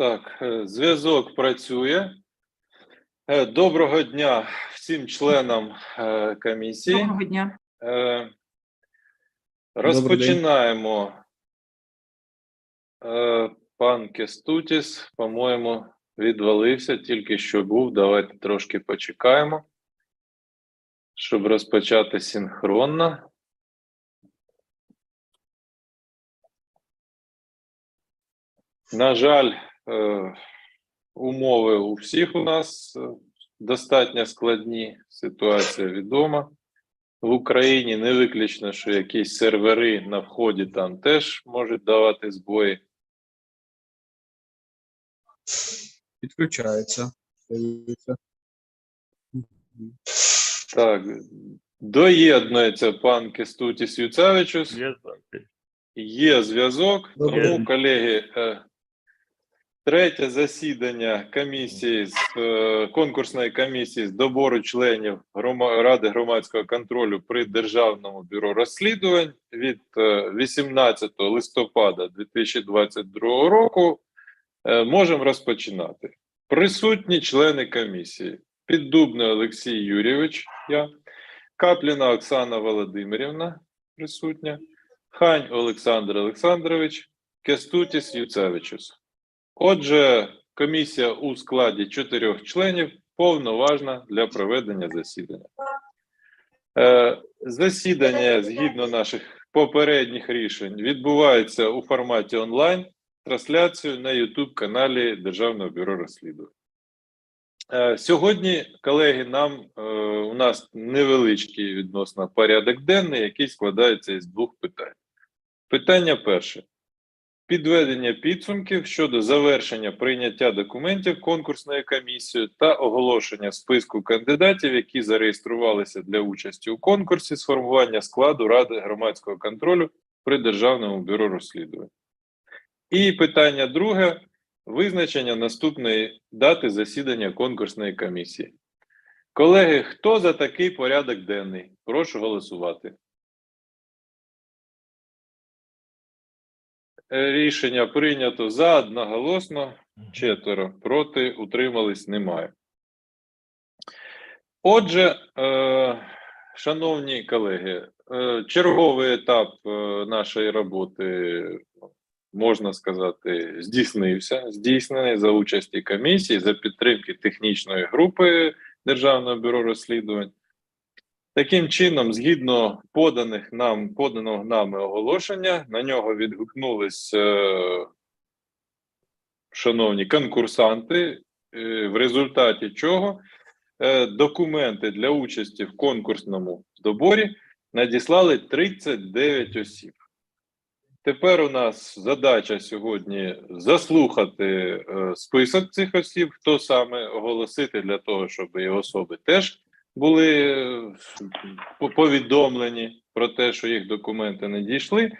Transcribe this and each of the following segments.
Так, е, зв'язок працює. Е, Доброго дня всім членам е, комісії. Доброго дня. Розпочинаємо. Пан Кестутіс, по-моєму, відвалився, тільки що був. Давайте трошки почекаємо, щоб розпочати синхронно. На жаль, умови у всіх у нас е, достатньо складні. Ситуація відома. В Україні не виключно, що якісь сервери на вході там теж можуть давати збої. Підключається. Так, доєднується пан Кестутіс Юцевичус. Є зв'язок. Тому, колеги, е, третє засідання комісії з е, конкурсної комісії з добору членів Ради громадського контролю при Державному бюро розслідувань від е, 18 листопада 2022 року е, можемо розпочинати. Присутні члени комісії: Піддубний Олексій Юрійович, я, Капліна Оксана Володимирівна, присутня. Хань Олександр Олександрович, Кестутіс Юцевичус. Отже, комісія у складі чотирьох членів повноважна для проведення засідання. Е, засідання, згідно наших попередніх рішень, відбувається у форматі онлайн трансляцію на YouTube каналі Державного бюро розслідувань. Е, Сьогодні, колеги, нам е, у нас невеличкий відносно порядок денний, який складається із двох питань. Питання перше: підведення підсумків щодо завершення прийняття документів конкурсної комісії та оголошення списку кандидатів, які зареєструвалися для участі у конкурсі з формування складу Ради громадського контролю при Державному бюро розслідувань. І питання друге: визначення наступної дати засідання конкурсної комісії. Колеги, хто за такий порядок денний? Прошу голосувати. Рішення прийнято за одноголосно, четверо проти, утримались немає. Отже, е, шановні колеги, е, черговий етап е, нашої роботи, можна сказати, здійснився, здійснений за участі комісії, за підтримки технічної групи Державного бюро розслідувань. Таким чином, згідно поданих нам поданого нами оголошення, на нього відгукнулись е, шановні конкурсанти, е, в результаті чого е, документи для участі в конкурсному доборі надіслали 39 осіб. Тепер у нас задача сьогодні заслухати е, список цих осіб, хто саме оголосити для того, щоб і особи теж були е, повідомлені про те, що їх документи не дійшли.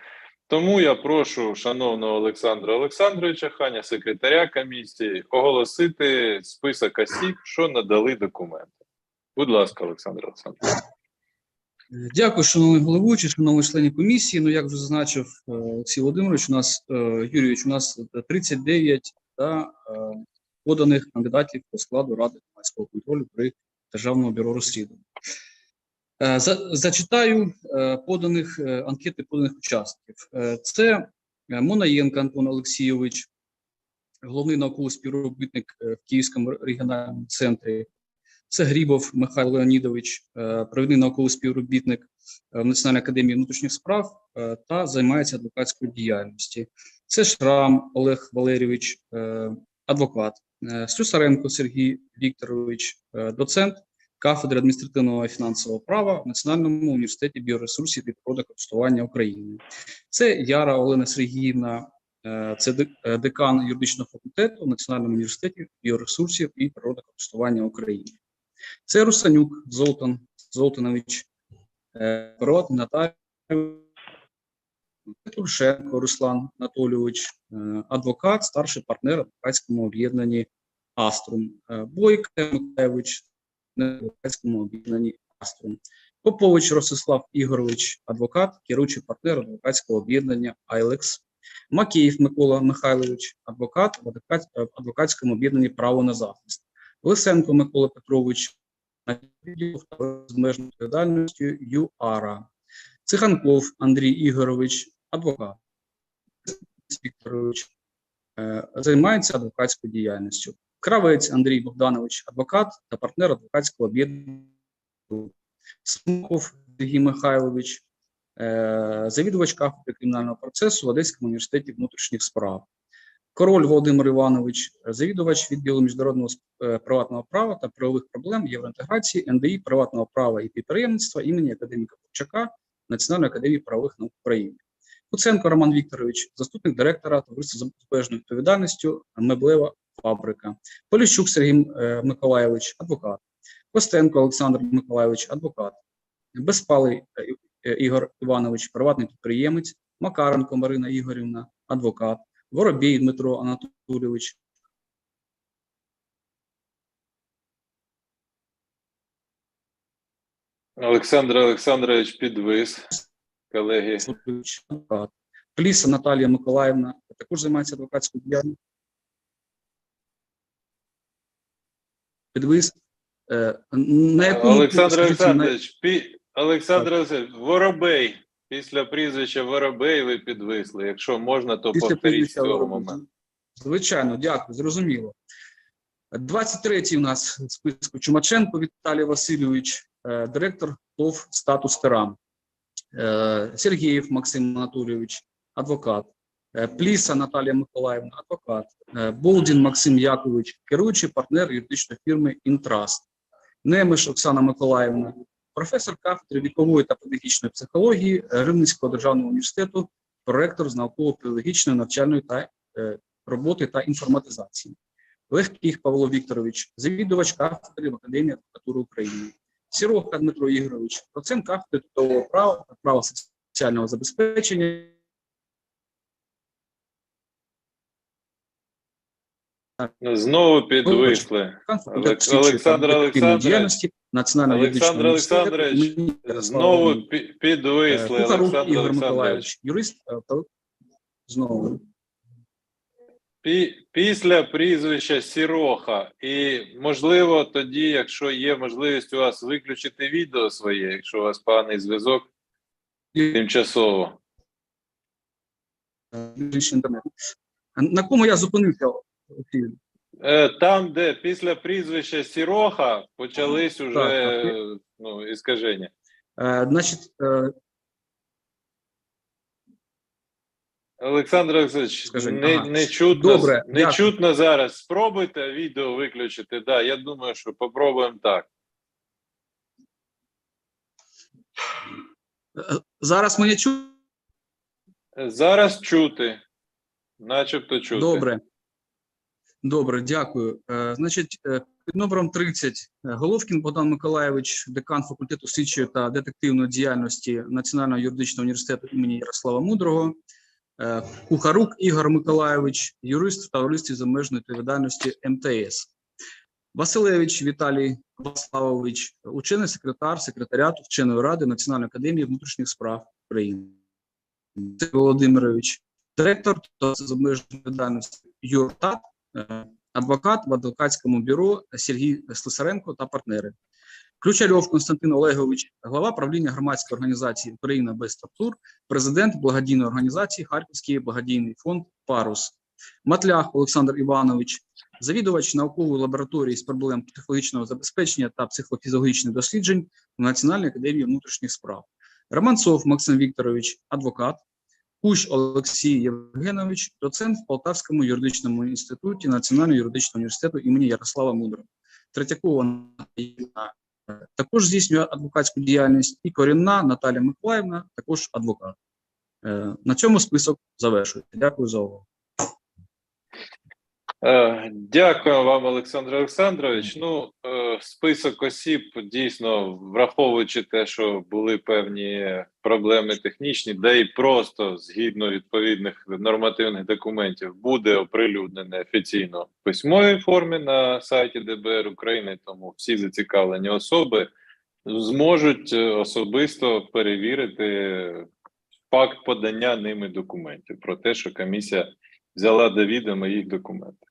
Тому я прошу шановного Олександра Олександровича, ханя секретаря комісії, оголосити список осіб, що надали документи. Будь ласка, Олександр Олександрович. Е, Дякую, шановний головуючий, шановні члени комісії. Ну, як вже зазначив е, Олексій Володимирович, у нас Юрійович, у нас 39 да, поданих кандидатів по складу Ради громадського контролю при Державному бюро розслідувань. Е, Зачитаю е, поданих е, анкети поданих учасників. Це Монаєнко Антон Олексійович, головний науковий співробітник в Київському регіональному центрі. Це Грібов Михайло Леонідович, провідний науковий співробітник в Національній академії внутрішніх справ та займається адвокатською діяльністю. Це Шрам Олег Валерійович, адвокат. Е, Слюсаренко Сергій Вікторович, е, доцент кафедри адміністративного і фінансового права в Національному університеті біоресурсів і природокористування України. Це Яра Олена Сергіївна, е, це декан юридичного факультету в Національному університеті біоресурсів і природокористування України. Це Русанюк Золтан Золтанович, Перот Наталія, Туршенко Руслан Анатолійович, е, адвокат, старший партнер в адвокатському об'єднанні Аструм, е, Бойко Миколаївич, в адвокатському об'єднанні Аструм, Попович Ростислав Ігорович, адвокат, керуючий партнер адвокатського об'єднання Айлекс Макеїв Микола Михайлович, адвокат в е, адвокатському об'єднанні право на захист. Лисенко Микола Петрович, з межною відповідальністю ЮАРА. Циганков Андрій Ігорович, адвокат. Вікторович е, займається адвокатською діяльністю. Кравець Андрій Богданович, адвокат та партнер адвокатського об'єднання. Смоков Сергій Михайлович, е, завідувач кафедри кримінального процесу в Одеському університеті внутрішніх справ. Король Володимир Іванович, завідувач відділу міжнародного е, приватного права та правових проблем євроінтеграції НДІ приватного права і підприємництва імені академіка Курчака Національної академії правових наук України. Куценко Роман Вікторович, заступник директора товариства з обмеженою відповідальністю Меблева фабрика. Поліщук Сергій е, Миколайович, адвокат. Костенко Олександр Миколайович, адвокат. Безпалий е, е, Ігор Іванович, приватний підприємець. Макаренко Марина Ігорівна, адвокат. Воробій Дмитро Анатолійович, Олександр Олександрович підвис. Колеги. Пліса Наталія Миколаївна, також займається адвокатською діяльністю. Підвис. Е, На яку Олександр Олександрович, пі... Олександр Олександрович, Воробей. Після прізвища Воробей ви підвисли. Якщо можна, то Після повторіть цього моменту. Звичайно, дякую, зрозуміло. 23-й у нас в списку Чумаченко Віталій Васильович, е, директор ТОВ «Статус Терам». Е, Сергієв Максим Анатолійович, адвокат. Е, Пліса Наталія Миколаївна, адвокат. Е, Болдін Максим Якович, керуючий партнер юридичної фірми «Інтраст». Немиш Оксана Миколаївна, професор кафедри вікової та педагогічної психології Рівненського державного університету, проректор з науково-педагогічної навчальної та е, роботи та інформатизації. Легких Павло Вікторович, завідувач кафедри в Академії адвокатури України. Сірока Дмитро Ігорович, доцент кафедри трудового права та права соціального забезпечення. Знову підвисли. Факультет Олександр Олександрович. Національного Олександр Олександрович, Знову підвисли. Е, Олександр Олександрович. Юрист е, знову. Пі- Після прізвища Сіроха, і можливо, тоді, якщо є можливість у вас виключити відео своє, якщо у вас поганий зв'язок, тимчасово. е. На кому я зупинився? Е, Там, де після прізвища Сіроха почались уже Так, так. ну, іскаження. Е, Значить, е, Олександр Олександрович, Скажіть, не, ага. не чутно, Добре, не дякую. чутно зараз. Спробуйте відео виключити. Да, я думаю, що попробуємо так. зараз мене чують? Е, Зараз чути, начебто чути. Добре. Добре, дякую. Е, Значить, е, під номером 30 е, Головкін Богдан Миколаєвич, декан факультету слідчої та детективної діяльності Національного юридичного університету імені Ярослава Мудрого, Кухарук Ігор Миколаєвич, юрист в товаристві з обмеженої відповідальності МТС. Василевич Віталій Ваславович, учений секретар секретаріату вченої ради Національної академії внутрішніх справ України. Володимирович, директор та з обмеженою відповідальністю ЮРТАТ, е, адвокат в адвокатському бюро Сергій Слесаренко та партнери. Ключальов Константин Олегович, глава правління громадської організації Україна без структур, президент благодійної організації Харківський благодійний фонд Парус. Матлях Олександр Іванович, завідувач наукової лабораторії з проблем психологічного забезпечення та психофізіологічних досліджень в Національній академії внутрішніх справ. Романцов Максим Вікторович, адвокат. Кущ Олексій Євгенович, доцент в Полтавському юридичному інституті Національного юридичного університету імені Ярослава Мудрого. Е, також здійснює адвокатську діяльність, і корінна Наталія Миколаївна також адвокат. Е, На цьому список завершується. Дякую за увагу. Е, Дякую вам, Олександр Олександрович. Ну, е, список осіб дійсно враховуючи те, що були певні проблеми технічні, де і просто згідно відповідних нормативних документів буде оприлюднене офіційно в письмовій формі на сайті ДБР України. Тому всі зацікавлені особи зможуть е, особисто перевірити факт подання ними документів про те, що комісія взяла до відома їх документи.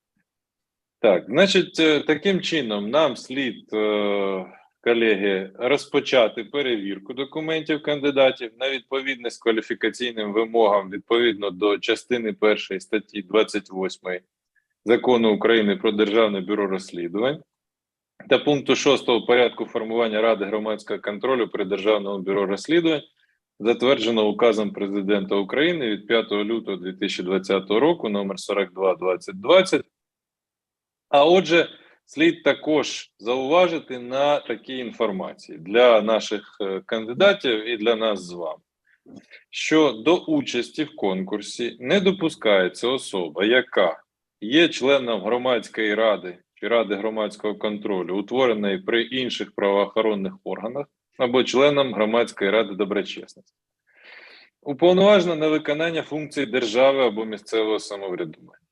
Так, значить, е, таким чином, нам слід, е, колеги, розпочати перевірку документів кандидатів на відповідність кваліфікаційним вимогам відповідно до частини першої статті 28 Закону України про Державне бюро розслідувань та пункту 6 порядку формування Ради громадського контролю при Державному бюро розслідувань, затверджено указом Президента України від 5 лютого 2020 року номер 42 2020 а отже, слід також зауважити на такі інформації для наших е, кандидатів і для нас з вами, що до участі в конкурсі не допускається особа, яка є членом громадської ради чи ради громадського контролю, утвореної при інших правоохоронних органах, або членом громадської ради доброчесності. Уповноважена на виконання функцій держави або місцевого самоврядування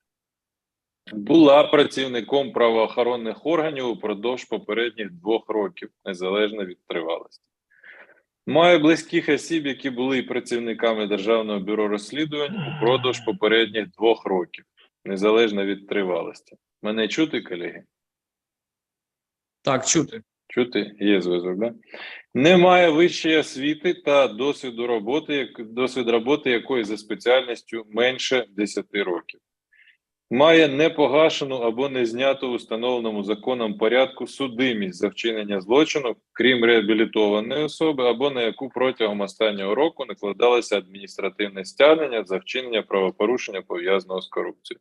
була працівником правоохоронних органів упродовж попередніх двох років, незалежно від тривалості. Має близьких осіб, які були працівниками Державного бюро розслідувань упродовж попередніх двох років, незалежно від тривалості. Мене чути, колеги? Так, чути. Чути? Є зв'язок, да? Немає вищої освіти та досвіду роботи, як- досвід роботи якої за спеціальністю менше 10 років. Має непогашену або не зняту установленому законом порядку судимість за вчинення злочину, крім реабілітованої особи, або на яку протягом останнього року накладалося адміністративне стягнення за вчинення правопорушення пов'язаного з корупцією.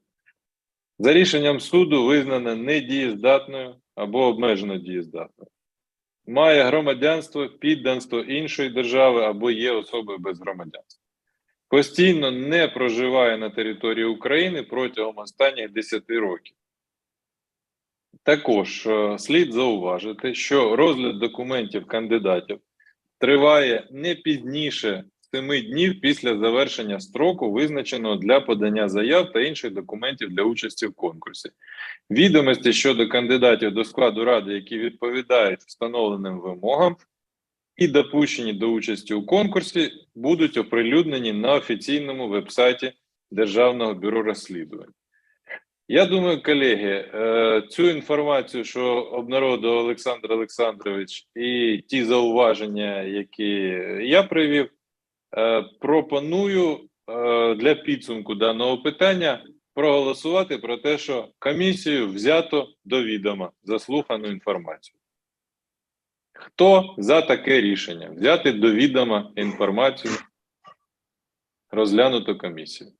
За рішенням суду визнана недієздатною або обмежено дієздатною. Має громадянство, підданство іншої держави або є особою без громадянства. Постійно не проживає на території України протягом останніх 10 років. Також е, слід зауважити, що розгляд документів кандидатів триває не пізніше 7 днів після завершення строку, визначеного для подання заяв та інших документів для участі в конкурсі. Відомості щодо кандидатів до складу ради, які відповідають встановленим вимогам, і допущені до участі у конкурсі, будуть оприлюднені на офіційному вебсайті Державного бюро розслідувань. Я думаю, колеги, е, цю інформацію, що обнародував Олександр Олександрович, і ті зауваження, які я привів, е, пропоную е, для підсумку даного питання проголосувати про те, що комісію взято до відома заслухану інформацію. Хто за таке рішення? Взяти до відома інформацію, розглянуту комісію.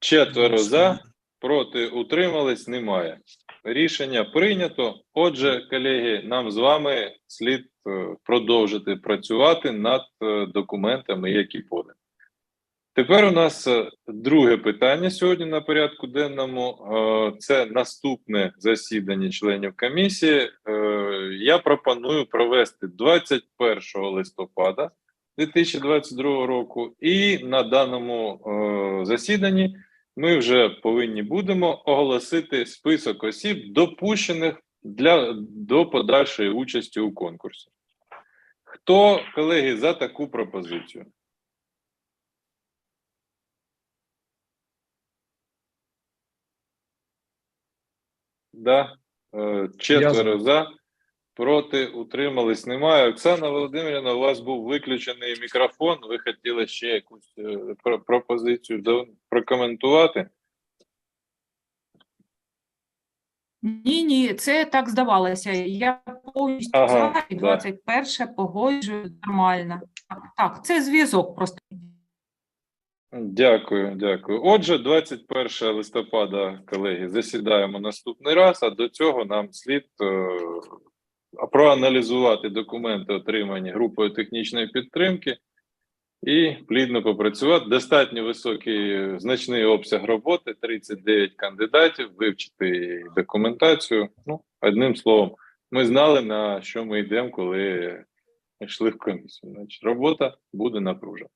Четверо за, проти утримались, немає. Рішення прийнято. Отже, колеги, нам з вами слід е, продовжити працювати над е, документами, які подані. Тепер у нас е, друге питання сьогодні на порядку денному. Е, Це наступне засідання членів комісії. Е, Я пропоную провести 21 листопада 2022 року, і на даному засіданні ми вже повинні будемо оголосити список осіб, допущених для до подальшої участі у конкурсі. Хто, колеги, за таку пропозицію? Да. Е, Четверо за. Проти утримались немає. Оксана Володимирівна, у вас був виключений мікрофон. Ви хотіли ще якусь е, про- пропозицію прокоментувати? Ні, ні, це так здавалося. Я повністю Ага, за і да. 21 погоджую нормально. Так, так, це зв'язок просто. Дякую, дякую. Отже, 21 листопада, колеги, засідаємо наступний раз, а до цього нам слід е, проаналізувати документи, отримані групою технічної підтримки, і плідно попрацювати. Достатньо високий е, значний обсяг роботи, 39 кандидатів, вивчити документацію. Ну, одним словом, ми знали, на що ми йдемо, коли йшли в комісію. Значить, робота буде напружена.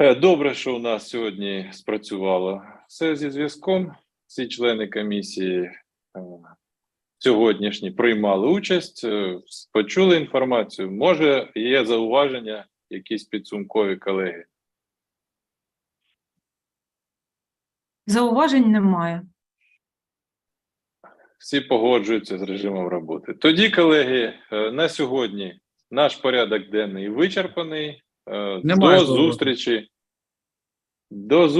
Е, Добре, що у нас сьогодні спрацювало все зі зв'язком. Всі члени комісії е, сьогоднішні приймали участь, е, почули інформацію. Може, є зауваження, якісь підсумкові колеги. Зауважень немає. Всі погоджуються з режимом роботи. Тоді, колеги, на сьогодні наш порядок денний вичерпаний. Немає До зустрічі. До зустрічі.